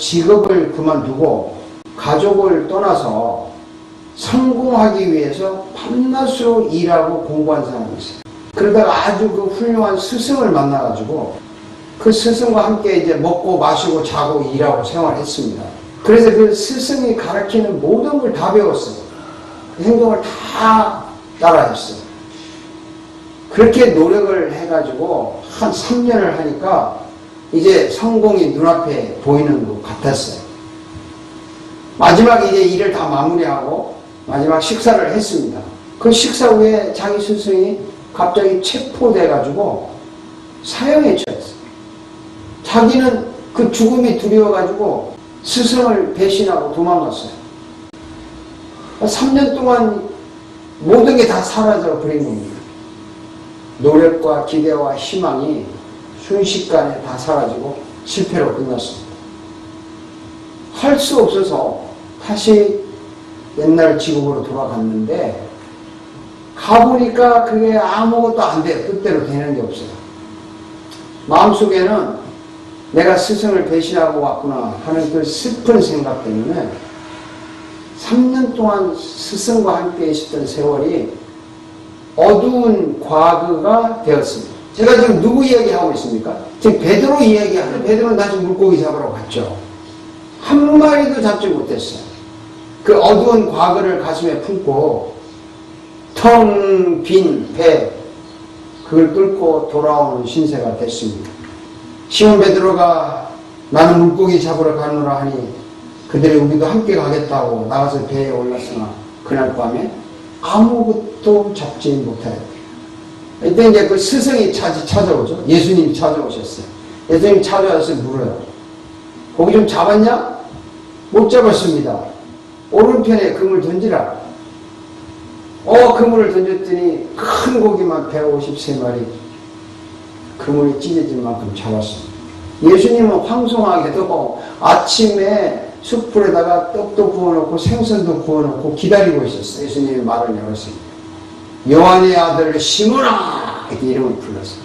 직업을 그만두고 가족을 떠나서 성공하기 위해서 밤낮으로 일하고 공부한 사람이 있어요. 그러다가 아주 그 훌륭한 스승을 만나가지고 그 스승과 함께 이제 먹고 마시고 자고 일하고 생활했습니다. 그래서 그 스승이 가르치는 모든 걸 다 배웠어요. 그 행동을 다 따라했어요. 그렇게 노력을 해가지고 한 3년을 하니까 이제 성공이 눈앞에 보이는 것 같았어요. 마지막 이제 일을 다 마무리하고 마지막 식사를 했습니다. 그 식사 후에 자기 스승이 갑자기 체포돼가지고 사형에 처했어요. 자기는 그 죽음이 두려워가지고 스승을 배신하고 도망갔어요. 3년 동안 모든 게 다 사라져 버린 겁니다. 노력과 기대와 희망이 순식간에 다 사라지고 실패로 끝났습니다. 할 수 없어서 다시 옛날 지국으로 돌아갔는데 가보니까 그게 아무것도 안 돼요. 뜻대로 되는 게 없어요. 마음속에는 내가 스승을 배신하고 왔구나 하는 그 슬픈 생각 때문에 3년 동안 스승과 함께 있었던 세월이 어두운 과거가 되었습니다. 제가 지금 누구 이야기하고 있습니까? 지금 베드로 이야기하는 베드로는 다시 물고기 잡으러 갔죠. 한 마리도 잡지 못했어요. 그 어두운 과거를 가슴에 품고 텅 빈 배 그걸 뚫고 돌아오는 신세가 됐습니다. 시몬 베드로가 나는 물고기 잡으러 가노라 하니 그들이 우리도 함께 가겠다고 나가서 배에 올랐으나 그날 밤에 아무것도 잡지 못하였다. 이때 이제 그 스승이 찾, 찾아오죠. 예수님이 찾아오셨어요. 예수님 찾아와서 물어요. 고기 좀 잡았냐? 못 잡았습니다. 오른편에 그물 던지라. 어, 그물을 던졌더니 큰 고기만 153마리 그물이 찢어질 만큼 잡았습니다. 예수님은 황송하게도 아침에 숯불에다가 떡도 구워놓고 생선도 구워놓고 기다리고 있었어요. 예수님이 말을 열었습니다. 요한의 아들 시몬아 이렇게 이름을 불렀어요.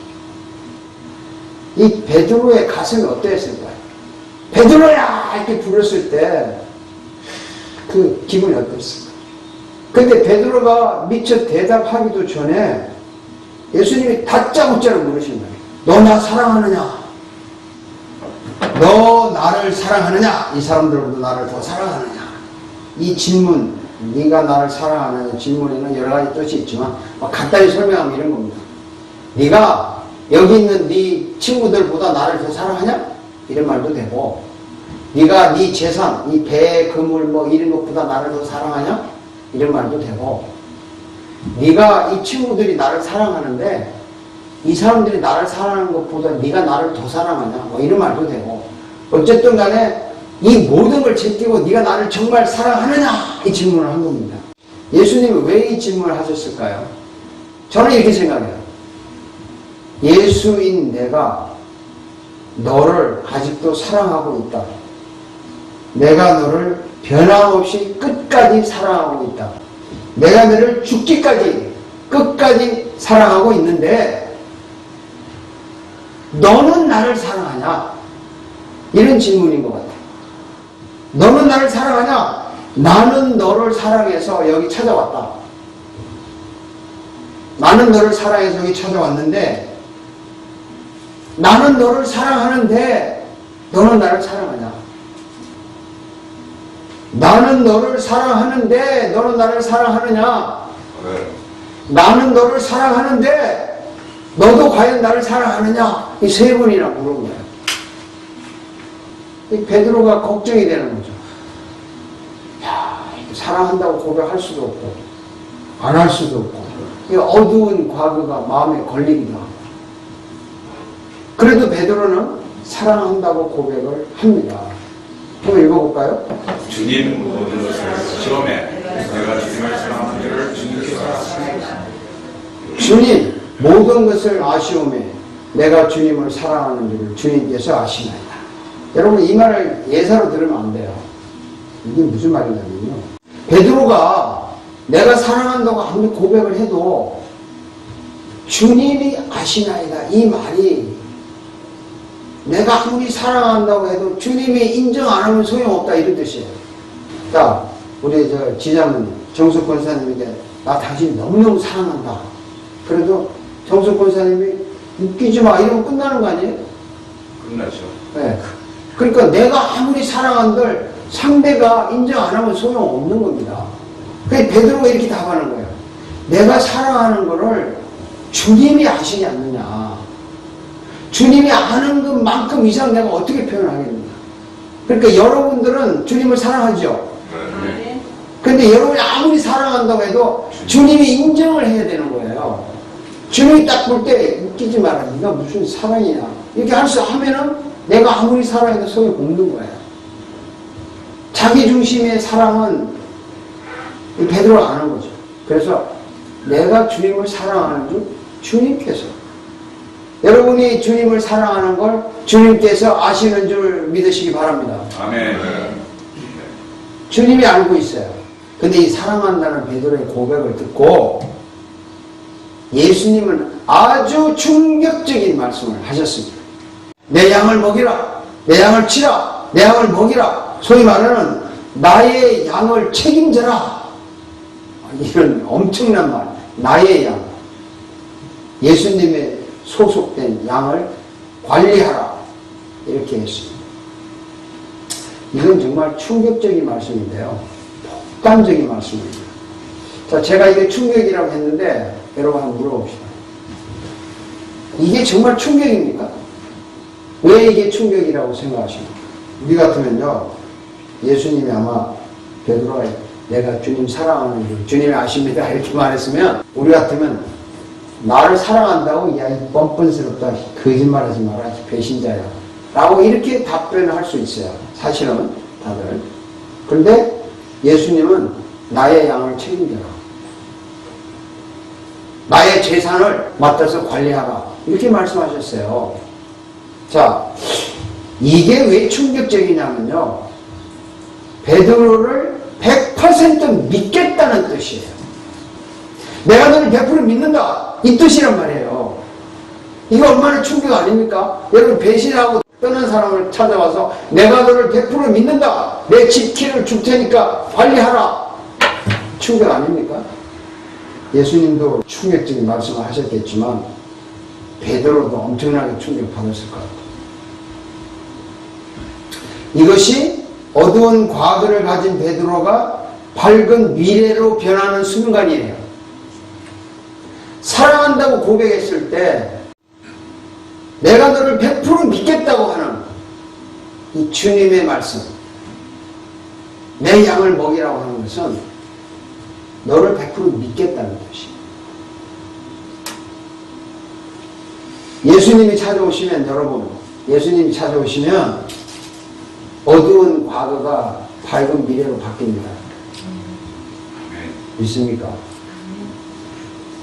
이 베드로의 가슴이 어땠을까요? 베드로야 이렇게 불렀을 때 그 기분이 어땠을까요? 근데 베드로가 미처 대답하기도 전에 예수님이 다짜고짜로 물으신 거예요. 너 나 사랑하느냐? 너 나를 사랑하느냐? 이 사람들보다 나를 더 사랑하느냐? 이 질문, 네가 나를 사랑하느냐 질문에는 여러 가지 뜻이 있지만 뭐 간단히 설명하면 이런 겁니다. 네가 여기 있는 네 친구들보다 나를 더 사랑하냐? 이런 말도 되고 네가 네 재산, 이 배, 그물 뭐 이런 것보다 나를 더 사랑하냐? 이런 말도 되고 네가 이 친구들이 나를 사랑하는데 이 사람들이 나를 사랑하는 것보다 네가 나를 더 사랑하냐? 뭐 이런 말도 되고 어쨌든 간에 이 모든 걸 제끼고 네가 나를 정말 사랑하느냐? 이 질문을 한 겁니다. 예수님은 왜이 질문을 하셨을까요? 저는 이렇게 생각해요. 예수인 내가 너를 아직도 사랑하고 있다. 내가 너를 변함없이 끝까지 사랑하고 있다. 내가 너를 죽기까지 끝까지 사랑하고 있는데 너는 나를 사랑하냐? 이런 질문인 것 같아요. 너는 나를 사랑하냐? 나는 너를 사랑해서 여기 찾아왔다. 나는 너를 사랑해서 여기 찾아왔는데 나는 너를 사랑하는데 너는 나를 사랑하냐? 나는 너를 사랑하는데 너는 나를 사랑하느냐? 나는 너를 사랑하는데 너도 과연 나를 사랑하느냐? 이 세 번이나 물은 거예요. 이 베드로가 걱정이 되는 거죠. 야, 사랑한다고 고백할 수도 없고 안 할 수도 없고 이 어두운 과거가 마음에 걸리기도 하고 그래도 베드로는 사랑한다고 고백을 합니다. 한번 읽어볼까요? 주님 모든 것을 시험에 내가 주님을 사랑하는 줄을 주님께서. 주님 모든 것을 아시오매 내가 주님을 사랑하는 줄을 주님께서 아시나이다. 여러분 이 말을 예사로 들으면 안 돼요. 이게 무슨 말이냐면요. 베드로가 내가 사랑한다고 아무리 고백을 해도 주님이 아시나이다. 이 말이 내가 아무리 사랑한다고 해도 주님이 인정 안 하면 소용없다 이런 뜻이에요. 자, 우리 저 지장은 정숙 권사님에게 나 당신 너무너무 사랑한다. 그래도 정숙 권사님이 웃기지 마 이러면 끝나는 거 아니에요? 끝나죠. 네. 그러니까 내가 아무리 사랑한들 상대가 인정 안 하면 소용없는 겁니다. 그게 베드로가 이렇게 답하는 거예요. 내가 사랑하는 거를 주님이 아시지 않느냐. 주님이 아는 것만큼 이상 내가 어떻게 표현하겠느냐. 그러니까 여러분들은 주님을 사랑하죠. 네. 근데 여러분이 아무리 사랑한다고 해도 주님이 인정을 해야 되는 거예요. 주님이 딱 볼 때 웃기지 마라. 네가 무슨 사랑이냐. 이렇게 할 수 하면은 내가 아무리 사랑해도 소용 없는 거예요. 자기 중심의 사랑은 이 베드로가 아는 거죠. 그래서 내가 주님을 사랑하는 줄 주님께서 여러분이 주님을 사랑하는 걸 주님께서 아시는 줄 믿으시기 바랍니다. 아멘. 주님이 알고 있어요. 근데 이 사랑한다는 베드로의 고백을 듣고 예수님은 아주 충격적인 말씀을 하셨습니다. 내 양을 먹이라. 내 양을 치라. 내 양을 먹이라. 소위 말하는 나의 양을 책임져라. 이런 엄청난 말. 나의 양. 예수님의 소속된 양을 관리하라. 이렇게 했습니다. 이건 정말 충격적인 말씀인데요. 폭감적인 말씀입니다. 자, 제가 이게 충격이라고 했는데, 여러분 한번 물어봅시다. 이게 정말 충격입니까? 왜 이게 충격이라고 생각하십니까? 우리 같으면요, 예수님이 아마 베드로가 내가 주님 사랑하는 줄 주님이 아십니다. 이렇게 말했으면, 우리 같으면 나를 사랑한다고, 야, 이 뻔뻔스럽다. 거짓말하지 마라. 이 배신자야. 라고 이렇게 답변을 할 수 있어요. 사실은 다들. 그런데 예수님은 나의 양을 책임져라. 나의 재산을 맡아서 관리하라. 이렇게 말씀하셨어요. 자, 이게 왜 충격적이냐면요. 베드로를 100% 믿겠다는 뜻이에요. 내가 너를 100% 믿는다. 이 뜻이란 말이에요. 이거 얼마나 충격 아닙니까? 여러분 배신하고 떠난 사람을 찾아와서 내가 너를 100% 믿는다. 내 집키를 줄 테니까 관리하라. 충격 아닙니까? 예수님도 충격적인 말씀을 하셨겠지만 베드로도 엄청나게 충격받았을 것 같아요. 이것이 어두운 과거를 가진 베드로가 밝은 미래로 변하는 순간이에요. 사랑한다고 고백했을 때 내가 너를 100% 믿겠다고 하는 이 주님의 말씀, 내 양을 먹이라고 하는 것은 너를 100% 믿겠다는 뜻이에요. 예수님이 찾아오시면 여러분, 예수님이 찾아오시면 어두운 과거가 밝은 미래로 바뀝니다. 믿습니까?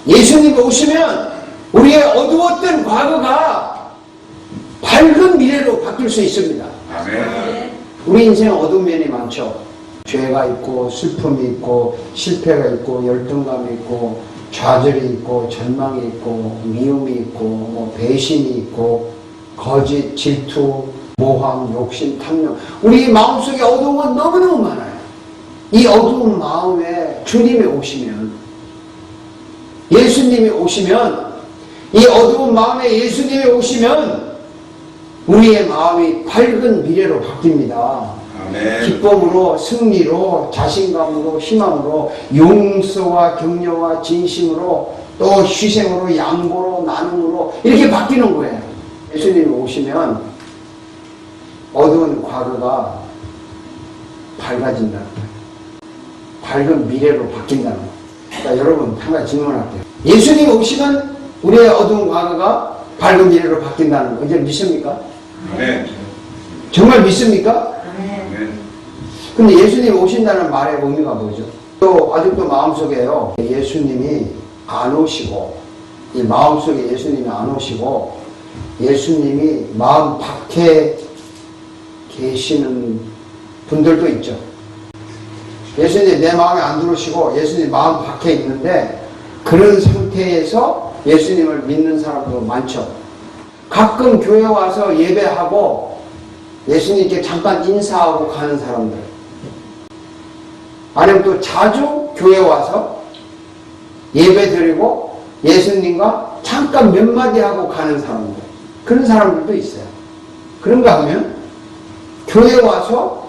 예수님 오시면 우리의 어두웠던 과거가 밝은 미래로 바뀔 수 있습니다. 우리 인생 어두운 면이 많죠. 죄가 있고 슬픔이 있고 실패가 있고 열등감이 있고 좌절이 있고 절망이 있고 미움이 있고 뭐 배신이 있고 거짓, 질투, 모함, 욕심, 탐욕 우리 마음속에 어두운 건 너무너무 많아요. 이 어두운 마음에 주님이 오시면 예수님이 오시면 이 어두운 마음에 예수님이 오시면 우리의 마음이 밝은 미래로 바뀝니다. 아멘. 기쁨으로, 승리로, 자신감으로, 희망으로, 용서와 격려와 진심으로, 또 희생으로, 양보로, 나눔으로 이렇게 바뀌는 거예요. 예수님이 오시면 어두운 과거가 밝아진다는 거예요. 밝은 미래로 바뀐다는 거예요. 자, 여러분, 한 가지 질문할게요. 예수님이 오시면 우리의 어두운 과거가 밝은 미래로 바뀐다는 거, 이제 믿습니까? 아멘. 정말 믿습니까? 근데 예수님 오신다는 말의 의미가 뭐죠? 또 아직도 마음속에요. 예수님이 안 오시고 이 마음속에 예수님이 안 오시고 예수님이 마음 밖에 계시는 분들도 있죠. 예수님 내 마음에 안 들어오시고 예수님 마음 밖에 있는데 그런 상태에서 예수님을 믿는 사람도 많죠. 가끔 교회 와서 예배하고 예수님께 잠깐 인사하고 가는 사람들. 아니면 또 자주 교회 와서 예배 드리고 예수님과 잠깐 몇 마디 하고 가는 사람들. 그런 사람들도 있어요. 그런가 하면 교회 와서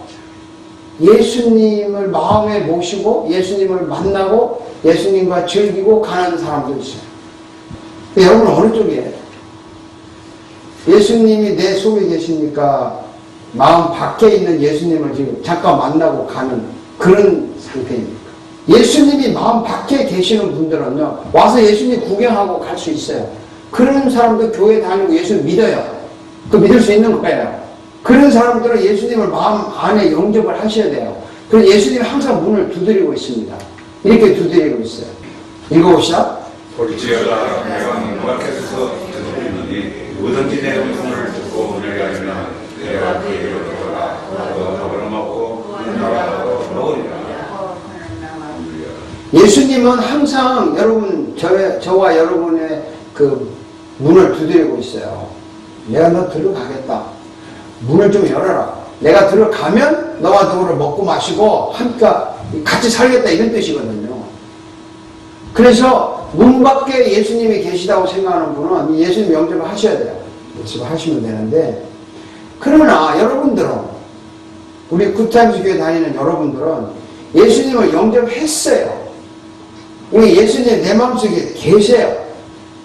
예수님을 마음에 모시고 예수님을 만나고 예수님과 즐기고 가는 사람도 있어요. 여러분 어느 쪽이에요? 예수님이 내 속에 계시니까 마음 밖에 있는 예수님을 지금 잠깐 만나고 가는 그런 상태입니까? 예수님이 마음 밖에 계시는 분들은요, 와서 예수님 구경하고 갈 수 있어요. 그런 사람도 교회 다니고 예수 믿어요. 그 믿을 수 있는 거예요. 그런 사람들은 예수님을 마음 안에 영접을 하셔야 돼요. 그래서 예수님이 항상 문을 두드리고 있습니다. 이렇게 두드리고 있어요. 읽어봅시다. 볼지어다 내가 문 밖에서 듣노니 뭐든지 내 음성을 듣고 문을 열면 내가 그에게로 들어가 또 밥을 먹고 나가고 먹으리라 예수님은 항상 여러분, 저, 저와 여러분의 그 문을 두드리고 있어요. 내가 너 들어가겠다. 문을 좀 열어라. 내가 들어가면 너와 더불어 먹고 마시고 함께 같이 살겠다 이런 뜻이거든요. 그래서 문 밖에 예수님이 계시다고 생각하는 분은 예수님 영접을 하셔야 돼요. 영접을 하시면 되는데 그러나 여러분들은 우리 구타임스 교회 다니는 여러분들은 예수님을 영접했어요. 이게 예수님 내 마음속에 계세요.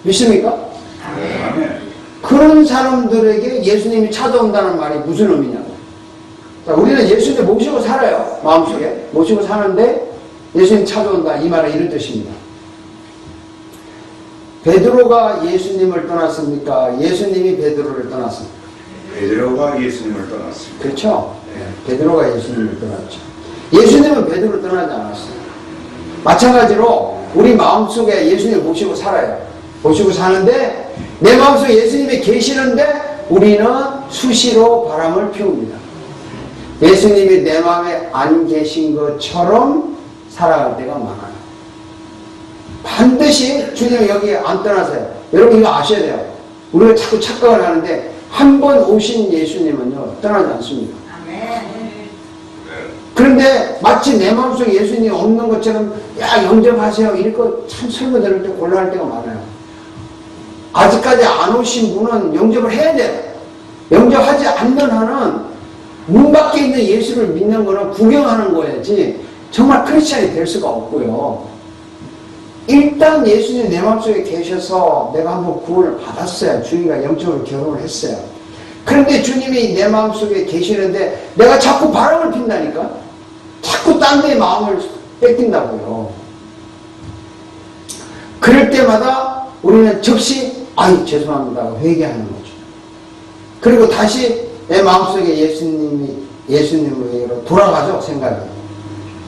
믿습니까? 아멘 그런 사람들에게 예수님이 찾아온다는 말이 무슨 의미냐고. 자, 우리는 예수님 모시고 살아요. 마음속에. 모시고 사는데 예수님 찾아온다. 이 말은 이런 뜻입니다. 베드로가 예수님을 떠났습니까? 예수님이 베드로를 떠났습니까? 베드로가 예수님을 떠났습니다 그렇죠? 네, 베드로가 예수님을 떠났죠. 예수님은 베드로를 떠나지 않았어요. 마찬가지로 우리 마음속에 예수님을 모시고 살아요. 모시고 사는데 내 마음속에 예수님이 계시는데 우리는 수시로 바람을 피웁니다. 예수님이 내 마음에 안 계신 것처럼 살아갈 때가 많아요. 반드시 주님 여기 안 떠나세요. 여러분 이거 아셔야 돼요. 우리가 자꾸 착각을 하는데 한 번 오신 예수님은요 떠나지 않습니다. 그런데 마치 내 마음속에 예수님이 없는 것처럼 야 영접하세요 이럴 거참 설교 들을 때 곤란할 때가 많아요. 아직까지 안 오신 분은 영접을 해야 돼요. 영접하지 않는 한은 문 밖에 있는 예수를 믿는 거는 구경하는 거야지 정말 크리스찬이 될 수가 없고요. 일단 예수님 내 마음속에 계셔서 내가 한번 구원을 받았어요. 주님과 영적으로 결혼을 했어요. 그런데 주님이 내 마음속에 계시는데 내가 자꾸 바람을 핀다니까? 자꾸 딴데 마음을 뺏긴다고요. 그럴 때마다 우리는 즉시 아이 죄송합니다 회개하는 거죠. 그리고 다시 내 마음속에 예수님이 예수님으로 돌아가죠 생각이.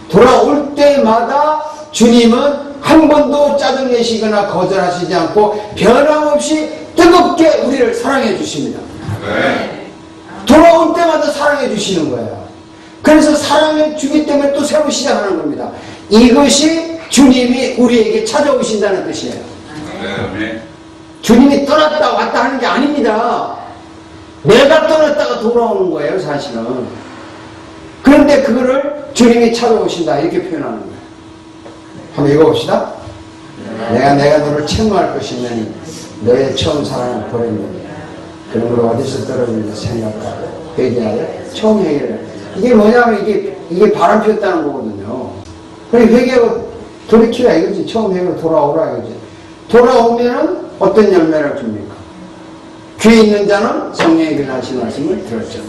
돌아올 때마다 주님은 한 번도 짜증내시거나 거절하시지 않고 변함없이 뜨겁게 우리를 사랑해 주십니다. 네. 돌아올 때마다 사랑해 주시는 거예요. 그래서 사랑해 주기 때문에 또 새로 시작하는 겁니다. 이것이 주님이 우리에게 찾아오신다는 뜻이에요. 주님이 떠났다 왔다 하는 게 아닙니다. 내가 떠났다가 돌아오는 거예요, 사실은. 그런데 그거를 주님이 찾아오신다, 이렇게 표현하는 거예요. 한번 읽어봅시다. 내가 내가 너를 책망할 것이면 너의 처음 사랑을 버렸느냐. 그런 걸 어디서 떨어지는지 생각하고 회개하여 처음 해결해. 이게 뭐냐면 이게, 이게 바람 피웠다는 거거든요. 그래, 회개하고 돌이키라 이거지. 처음 해결 돌아오라 이거지. 돌아오면은 어떤 열매를 줍니까? 귀에 있는 자는 성령의 그 하신 말씀을 들었죠.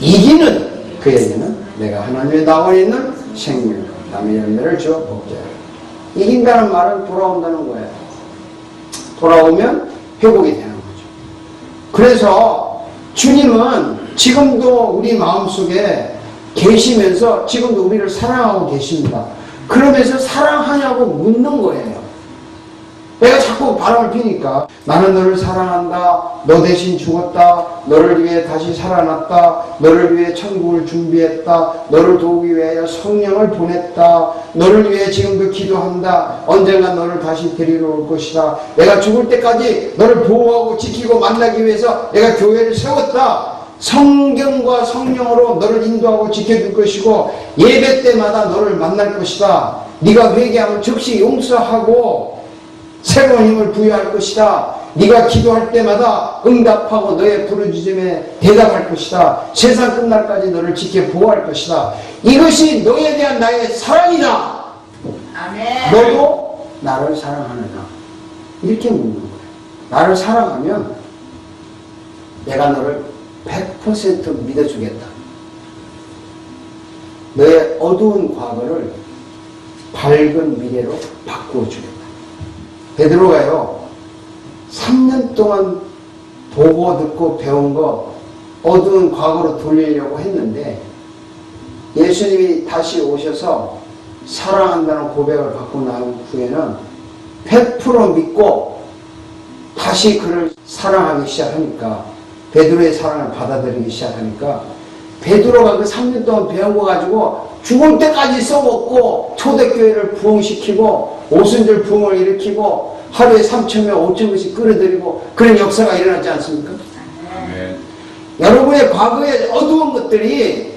이기는 그에게는 내가 하나님의 나와 있는 생명, 남의 열매를 주어 먹자. 이긴다는 말은 돌아온다는 거예요. 돌아오면 회복이 되는 거죠. 그래서 주님은 지금도 우리 마음속에 계시면서 지금도 우리를 사랑하고 계십니다. 그러면서 사랑하냐고 묻는 거예요. 내가 자꾸 바람을 피니까 나는 너를 사랑한다. 너 대신 죽었다. 너를 위해 다시 살아났다. 너를 위해 천국을 준비했다. 너를 도우기 위하여 성령을 보냈다. 너를 위해 지금도 기도한다. 언젠가 너를 다시 데리러 올 것이다. 내가 죽을 때까지 너를 보호하고 지키고 만나기 위해서 내가 교회를 세웠다. 성경과 성령으로 너를 인도하고 지켜줄 것이고 예배 때마다 너를 만날 것이다. 네가 회개하면 즉시 용서하고 새로운 힘을 부여할 것이다. 네가 기도할 때마다 응답하고 너의 부르짖음에 대답할 것이다. 세상 끝날까지 너를 지켜 보호할 것이다. 이것이 너에 대한 나의 사랑이다. 아멘. 너도 나를 사랑하느냐? 이렇게 묻는 거예요. 나를 사랑하면 내가 너를 100% 믿어주겠다. 너의 어두운 과거를 밝은 미래로 바꾸어 주겠다. 베드로가요, 3년 동안 보고 듣고 배운 거 어두운 과거로 돌리려고 했는데 예수님이 다시 오셔서 사랑한다는 고백을 받고 난 후에는 100% 믿고 다시 그를 사랑하기 시작하니까 베드로의 사랑을 받아들이기 시작하니까 베드로가 그 3년 동안 배운 거 가지고 죽을 때까지 써먹고 초대교회를 부흥시키고 오순절 부흥을 일으키고 하루에 3천 명, 5천 명씩 끌어들이고 그런 역사가 일어나지 않습니까? 아멘. 여러분의 과거의 어두운 것들이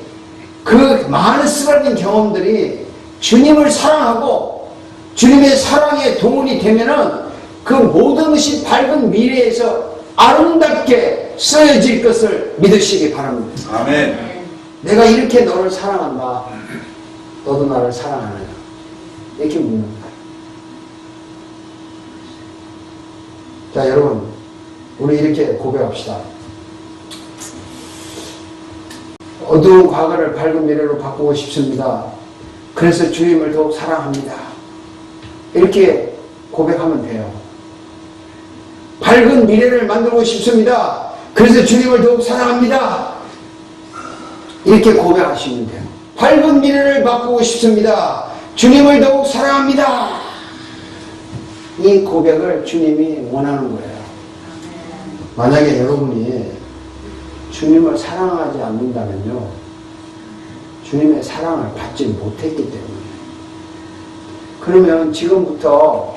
그 많은 쓰라린 경험들이 주님을 사랑하고 주님의 사랑에 동원이 되면은 그 모든 것이 밝은 미래에서 아름답게 쓰여질 것을 믿으시기 바랍니다. 아멘. 내가 이렇게 너를 사랑한다. 너도 나를 사랑하느냐? 이렇게 묻는 거예요. 자, 여러분, 우리 이렇게 고백합시다. 어두운 과거를 밝은 미래로 바꾸고 싶습니다. 그래서 주님을 더욱 사랑합니다. 이렇게 고백하면 돼요. 밝은 미래를 만들고 싶습니다. 그래서 주님을 더욱 사랑합니다. 이렇게 고백하시면 돼요. 밝은 미래를 바꾸고 싶습니다. 주님을 더욱 사랑합니다. 이 고백을 주님이 원하는 거예요. 만약에 여러분이 주님을 사랑하지 않는다면요. 주님의 사랑을 받지 못했기 때문에. 그러면 지금부터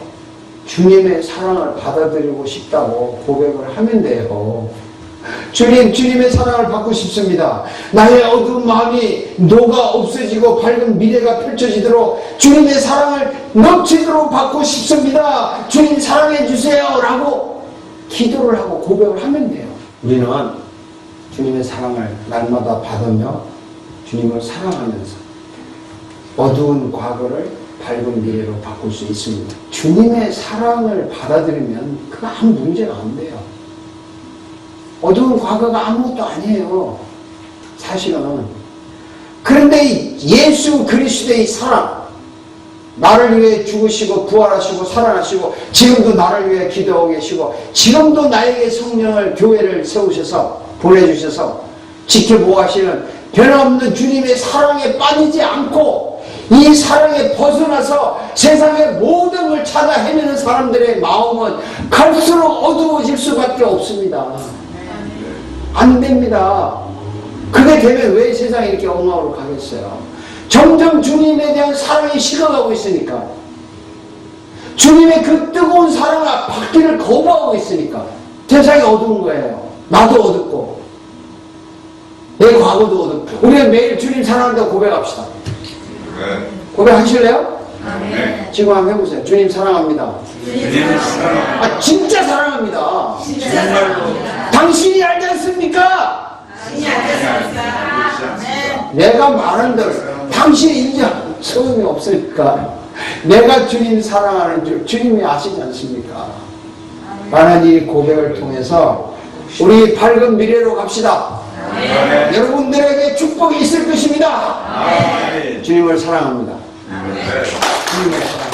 주님의 사랑을 받아들이고 싶다고 고백을 하면 돼요. 주님, 주님의 사랑을 받고 싶습니다. 나의 어두운 마음이 녹아 없어지고 밝은 미래가 펼쳐지도록 주님의 사랑을 넘치도록 받고 싶습니다. 주님 사랑해 주세요. 라고 기도를 하고 고백을 하면 돼요. 우리는 주님의 사랑을 날마다 받으며 주님을 사랑하면서 어두운 과거를 밝은 미래로 바꿀 수 있습니다. 주님의 사랑을 받아들이면 그거 아무 문제가 안 돼요. 어두운 과거가 아무것도 아니에요. 사실은. 그런데 예수 그리스도의 사랑, 나를 위해 죽으시고 부활하시고 살아나시고 지금도 나를 위해 기도하고 계시고 지금도 나에게 성령을 교회를 세우셔서 보내주셔서 지켜보하시는 변함없는 주님의 사랑에 빠지지 않고 이 사랑에 벗어나서 세상의 모든 걸 찾아 헤매는 사람들의 마음은 갈수록 어두워질 수밖에 없습니다. 안 됩니다. 그게 되면 왜 세상이 이렇게 엉망으로 가겠어요? 점점 주님에 대한 사랑이 식어가고 있으니까. 주님의 그 뜨거운 사랑을 받기를 거부하고 있으니까. 세상이 어두운 거예요. 나도 어둡고. 내 과거도 어둡고. 우리는 매일 주님 사랑한다고 고백합시다. 네. 고백하실래요? 아멘. 지금 한번 해보세요. 주님 사랑합니다. 주님을 사랑합니다. 아, 진짜 사랑합니다. 진짜 사랑합니다. 당신이 알지 않습니까? 내가 말한 대로 당신이 인정 소용이 없으니까 내가 주님 사랑하는 줄 주님이 아시지 않습니까? 라는 이 고백을 통해서 우리 밝은 미래로 갑시다. 아멘. 여러분들에게 축복이 있을 것입니다. 아멘. 주님을 사랑합니다. 아멘. 주님을 사랑합니다.